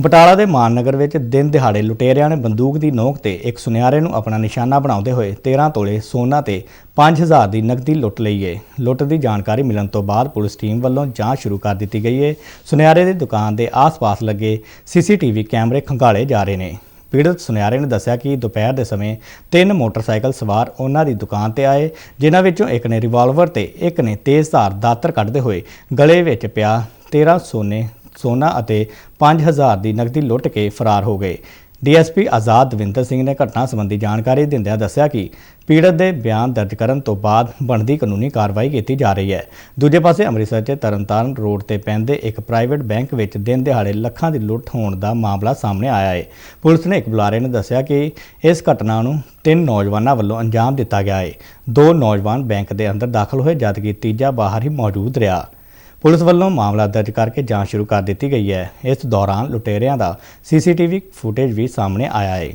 ਬਟਾਲਾ ਦੇ ਮਾਨਨਗਰ ਵਿੱਚ ਦਿਨ ਦਿਹਾੜੇ ਲੁਟੇਰਿਆਂ ਨੇ ਬੰਦੂਕ ਦੀ ਨੋਕ ਤੇ ਇੱਕ ਸੁਨਿਆਰੇ ਨੂੰ ਆਪਣਾ ਨਿਸ਼ਾਨਾ ਬਣਾਉਂਦੇ ਹੋਏ 13 ਤੋਲੇ ਸੋਨਾ ਤੇ 5000 ਦੀ ਨਕਦੀ ਲੁੱਟ ਲਈ ਹੈ ਲੁੱਟ ਦੀ ਜਾਣਕਾਰੀ ਮਿਲਣ ਤੋਂ ਬਾਅਦ ਪੁਲਿਸ ਟੀਮ ਵੱਲੋਂ ਜਾਂਚ ਸ਼ੁਰੂ ਕਰ ਦਿੱਤੀ ਗਈ ਏ। ਸੁਨਿਆਰੇ ਦੀ ਦੁਕਾਨ ਦੇ ਆਸ-ਪਾਸ ਲੱਗੇ ਸੀਸੀਟੀਵੀ ਕੈਮਰੇ ਖੰਗਾਲੇ ਜਾ ਰਹੇ ਨੇ। ਪੀੜਤ ਸੁਨਿਆਰੇ ਨੇ ਦੱਸਿਆ ਕਿ ਦੁਪਹਿਰ ਦੇ ਸਮੇਂ ਤਿੰਨ ਮੋਟਰਸਾਈਕਲ ਸਵਾਰ ਉਹਨਾਂ ਦੀ ਦੁਕਾਨ ਤੇ ਆਏ, ਜਿਨ੍ਹਾਂ ਵਿੱਚੋਂ ਇੱਕ ਨੇ ਰਿਵਾਲਵਰ ਤੇ ਇੱਕ ਨੇ ਤੇਜ਼ਧਾਰ ਦਾਤਰ ਕੱਢਦੇ ਹੋਏ ਗਲੇ ਵਿੱਚ ਪਿਆ 13 ਸੋਨੇ ਸੋਨਾ ਅਤੇ 5000 ਦੀ ਨਕਦੀ ਲੁੱਟ ਕੇ ਫਰਾਰ ਹੋ ਗਏ। ਡੀਐਸਪੀ ਆਜ਼ਾਦ ਦਵਿੰਦਰ ਸਿੰਘ ਨੇ ਘਟਨਾ ਸੰਬੰਧੀ ਜਾਣਕਾਰੀ ਦਿੰਦਿਆਂ ਦੱਸਿਆ ਕਿ ਪੀੜਤ ਦੇ ਬਿਆਨ ਦਰਜ ਕਰਨ ਤੋਂ ਬਾਅਦ ਬਣਦੀ ਕਾਨੂੰਨੀ ਕਾਰਵਾਈ ਕੀਤੀ ਜਾ ਰਹੀ ਹੈ। ਦੂਜੇ ਪਾਸੇ ਅੰਮ੍ਰਿਤਸਰ 'ਚ ਤਰਨਤਾਰਨ ਰੋਡ ਤੇ ਪੈਂਦੇ ਇੱਕ ਪ੍ਰਾਈਵੇਟ ਬੈਂਕ ਵਿੱਚ ਦਿਨ ਦਿਹਾੜੇ ਲੱਖਾਂ ਦੀ ਲੁੱਟ ਹੋਣ ਦਾ ਮਾਮਲਾ ਸਾਹਮਣੇ ਆਇਆ ਹੈ। ਪੁਲਿਸ ਨੇ ਇੱਕ ਬੁਲਾਰੇ ਨੇ ਦੱਸਿਆ ਕਿ ਇਸ ਘਟਨਾ ਨੂੰ ਤਿੰਨ ਨੌਜਵਾਨਾਂ ਵੱਲੋਂ ਅੰਜਾਮ ਦਿੱਤਾ ਗਿਆ ਹੈ। ਦੋ ਨੌਜਵਾਨ ਬੈਂਕ ਦੇ ਅੰਦਰ ਦਾਖਲ ਹੋਏ, ਜਦਕਿ ਤੀਜਾ ਬਾਹਰ ਹੀ ਮੌਜੂਦ ਰਿਹਾ। ਪੁਲਿਸ ਵੱਲੋਂ ਮਾਮਲਾ ਦਰਜ ਕਰਕੇ ਜਾਂਚ ਸ਼ੁਰੂ ਕਰ ਦਿੱਤੀ ਗਈ ਹੈ। ਇਸ ਦੌਰਾਨ ਲੁਟੇਰਿਆਂ ਦਾ ਸੀਸੀਟੀਵੀ ਫੁਟੇਜ ਵੀ ਸਾਹਮਣੇ ਆਇਆ ਹੈ।